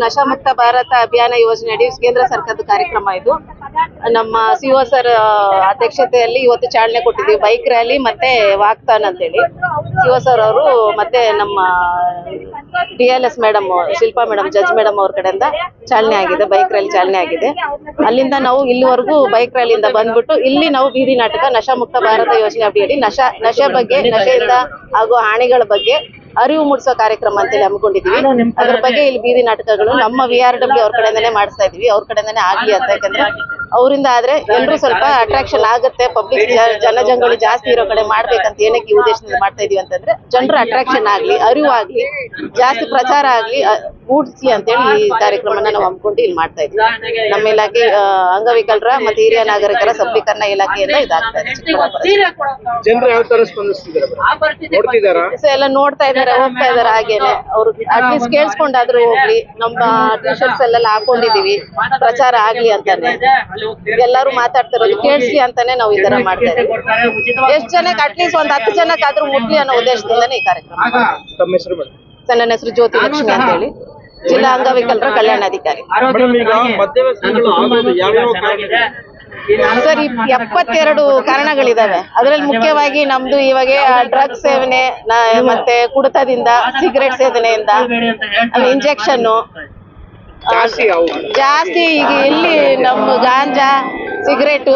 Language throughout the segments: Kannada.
ನಶಾಮುಕ್ತ ಭಾರತ ಅಭಿಯಾನ ಯೋಜನೆಯಡಿ ಕೇಂದ್ರ ಸರ್ಕಾರದ ಕಾರ್ಯಕ್ರಮ ಇದು. ನಮ್ಮ ಸಿಒ ಸರ್ ಅಧ್ಯಕ್ಷತೆಯಲ್ಲಿ ಇವತ್ತು ಚಾಲನೆ ಕೊಟ್ಟಿದ್ದೀವಿ. ಬೈಕ್ ರ್ಯಾಲಿ ಮತ್ತೆ ವಾಕ್ತಾನ್ ಅಂತೇಳಿ. ಸಿಒ ಸರ್ ಅವರು ಮತ್ತೆ ನಮ್ಮ D L S madam, Shilpa madam, judge madam ಅವ್ರ ಕಡೆಯಿಂದ ಚಾಲನೆ ಆಗಿದೆ. ಬೈಕ್ ರ್ಯಾಲಿ ಚಾಲನೆ ಆಗಿದೆ. ಅಲ್ಲಿಂದ ನಾವು ಇಲ್ಲಿವರೆಗೂ ಬೈಕ್ ರ್ಯಾಲಿಯಿಂದ ಬಂದ್ಬಿಟ್ಟು ಇಲ್ಲಿ ನಾವು ಬೀದಿ ನಾಟಕ ನಶಾಮುಕ್ತ ಭಾರತ ಯೋಜನೆ ಅಡಿಯಲ್ಲಿ ನಶಾ, ನಶೆ ಬಗ್ಗೆ, ನಶೆಯಿಂದ ಹಾಗೂ ಹಾನಿಗಳ ಬಗ್ಗೆ ಅರಿವು ಮೂಡಿಸೋ ಕಾರ್ಯಕ್ರಮ ಅಂತೇಳಿ ಹಮ್ಮಿಕೊಂಡಿದೀವಿ ಅದ್ರ ಬಗ್ಗೆ ಇಲ್ಲಿ ಬೀದಿ ನಾಟಕಗಳು ನಮ್ಮ ವಿ ಆರ್ ಡಬ್ಲ್ಯೂ ಅವ್ರ ಕಡೆಯಿಂದನೇ ಮಾಡಿಸ್ತಾ ಇದೀವಿ ಅವ್ರ ಕಡೆಯಿಂದನೇ ಆಗ್ಲಿ ಅಂತ. ಯಾಕಂದ್ರೆ ಅವರಿಂದ ಆದ್ರೆ ಎಲ್ಲರೂ ಸ್ವಲ್ಪ ಅಟ್ರಾಕ್ಷನ್ ಆಗುತ್ತೆ. ಪಬ್ಲಿಕ್ ಜನಜಂಗುಳಿ ಜಾಸ್ತಿ ಇರೋ ಕಡೆ ಮಾಡ್ಬೇಕಂತ ಏನಕ್ಕೆ ಈ ಉದ್ದೇಶದಿಂದ ಮಾಡ್ತಾ ಇದೀವಿ ಅಂತಂದ್ರೆ ಜನರ ಅಟ್ರಾಕ್ಷನ್ ಆಗ್ಲಿ ಅರಿವು ಆಗ್ಲಿ ಜಾಸ್ತಿ ಪ್ರಚಾರ ಆಗ್ಲಿ ಅ- ಅಂತ ಅಂತೇಳಿ ಈ ಕಾರ್ಯಕ್ರಮನ ನಾವು ಹಮ್ಮಿಕೊಂಡು ಇಲ್ಲಿ ಮಾಡ್ತಾ ಇದ್ವಿ ನಮ್ಮ ಇಲಾಖೆ ಅಂಗವಿಕಲರ ಮತ್ತೆ ಹಿರಿಯ ನಾಗರಿಕರ ಸಬಲೀಕರಣ ಇಲಾಖೆಯಿಂದ ಇದಾಗ್ತಾ ಇದೆ. ಎಲ್ಲ ನೋಡ್ತಾ ಇದಾರೆ ಹೋಗ್ತಾ ಇದಾರೆ ಹಾಗೇನೆ. ಅವ್ರು ಅಟ್ಲೀಸ್ಟ್ ಕೇಳಿಸ್ಕೊಂಡಾದ್ರೂ ಹೋಗ್ಲಿ. ನಮ್ಮ ಟಿ ಶರ್ಟ್ಸ್ ಎಲ್ಲ ಹಾಕೊಂಡಿದೀವಿ ಪ್ರಚಾರ ಆಗ್ಲಿ ಅಂತಾನೆ. ಎಲ್ಲರೂ ಮಾತಾಡ್ತಿರೋದು ಕೇಳಿಸಿ ಅಂತಾನೆ ನಾವು ಈ ತರ ಮಾಡ್ತಾ ಇದ್ದೀವಿ. ಎಷ್ಟ್ ಜನಕ್ಕೆ ಅಟ್ಲೀಸ್ಟ್ ಒಂದ್ ಹತ್ತು ಜನಕ್ಕಾದ್ರೂ ಮುಟ್ಲಿ ಅನ್ನೋ ಉದ್ದೇಶದಿಂದನೇ ಈ ಕಾರ್ಯಕ್ರಮ. ನನ್ನ ಹೆಸರು ಜ್ಯೋತಿ ಲಕ್ಷ್ಮಿ ಅಂತ ಹೇಳಿ ಜಿಲ್ಲಾ ಅಂಗವಿಕಲರ ಕಲ್ಯಾಣಾಧಿಕಾರಿ? ಸರ್ ಎಪ್ಪತ್ತೆರಡು ಕಾರಣಗಳಿದಾವೆ. ಅದರಲ್ಲಿ ಮುಖ್ಯವಾಗಿ ನಮ್ದು ಇವಾಗ ಡ್ರಗ್ಸ್ ಸೇವನೆ ನ- ಮತ್ತೆ ಕುಡಿತದಿಂದ ಸಿಗರೆಟ್ ಸೇವನೆಯಿಂದ ಇಂಜೆಕ್ಷನ್ ಜಾಸ್ತಿ ಈಗ ಎಲ್ಲಿ ನಮ್ ಗಾಂಜಾ ಸಿಗರೇಟು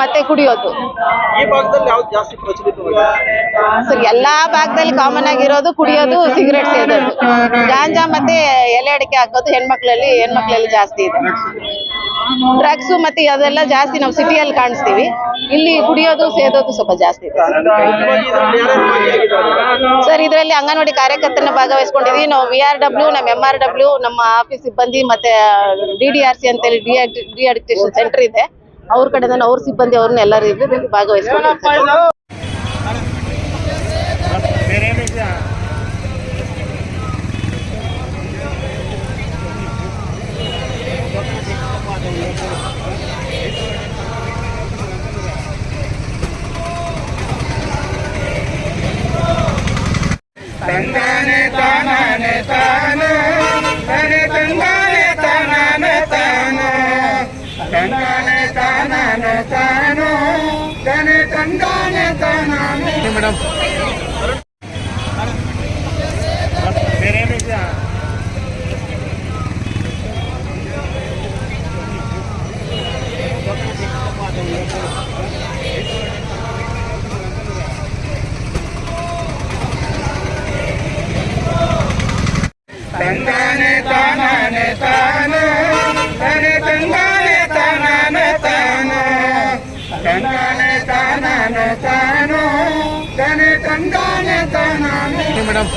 ಮತ್ತೆ ಕುಡಿಯೋದು. ಈ ಭಾಗದಲ್ಲಿ ಯಾವ್ದು ಜಾಸ್ತಿ ಪ್ರಚಲಿತವಾಗಿದೆ? ಸರ್ ಎಲ್ಲಾ ಭಾಗದಲ್ಲಿ ಕಾಮನ್ ಆಗಿರೋದು ಕುಡಿಯೋದು ಸಿಗರೇಟ್ ಸೇದೋದು. ಗಾಂಜಾ ಮತ್ತೆ ಎಲೆ ಅಡಿಕೆ ಹಾಕೋದು ಹೆಣ್ಮಕ್ಳಲ್ಲಿ ಹೆಣ್ಮಕ್ಳಲ್ಲಿ ಜಾಸ್ತಿ ಇದೆ. ಡ್ರಗ್ಸ್ ಮತ್ತೆ ಅದೆಲ್ಲ ಜಾಸ್ತಿ ನಾವು ಸಿಟಿಯಲ್ಲಿ ಕಾಣಿಸ್ತೀವಿ. ಇಲ್ಲಿ ಕುಡಿಯೋದು ಸೇದೋದು ಸ್ವಲ್ಪ ಜಾಸ್ತಿ ಇದೆ. ಸರ್ ಇದರಲ್ಲಿ ಅಂಗನವಾಡಿ ಕಾರ್ಯಕರ್ತರನ್ನ ಭಾಗವಹಿಸ್ಕೊಂಡಿದೀವಿ. ನಾವು ವಿ ಆರ್ ಡಬ್ಲ್ಯೂ ನಮ್ಮ ಎಂ ಆರ್ ಡಬ್ಲ್ಯೂ ನಮ್ಮ ಆಫೀಸ್ ಸಿಬ್ಬಂದಿ ಮತ್ತೆ ಡಿ ಡಿ ಆರ್ ಸಿ ಅಂತೇಳಿ ಡಿ ಡಿ ಅಡಿಕ್ಷನ್ ಸೆಂಟರ್ ಇದೆ. ಅವ್ರ ಕಡೆಯಿಂದ ಅವ್ರ ಸಿಬ್ಬಂದಿ ಅವ್ರನ್ನ ಎಲ್ಲರೂ ಇದರಲ್ಲಿ मैडम। ತಂದಾನೆ ತಾನಾನೆ ತಾನು ತನೆ ತಂದಾನೆ ತಾನಾನೆ ಮೇಡಮ್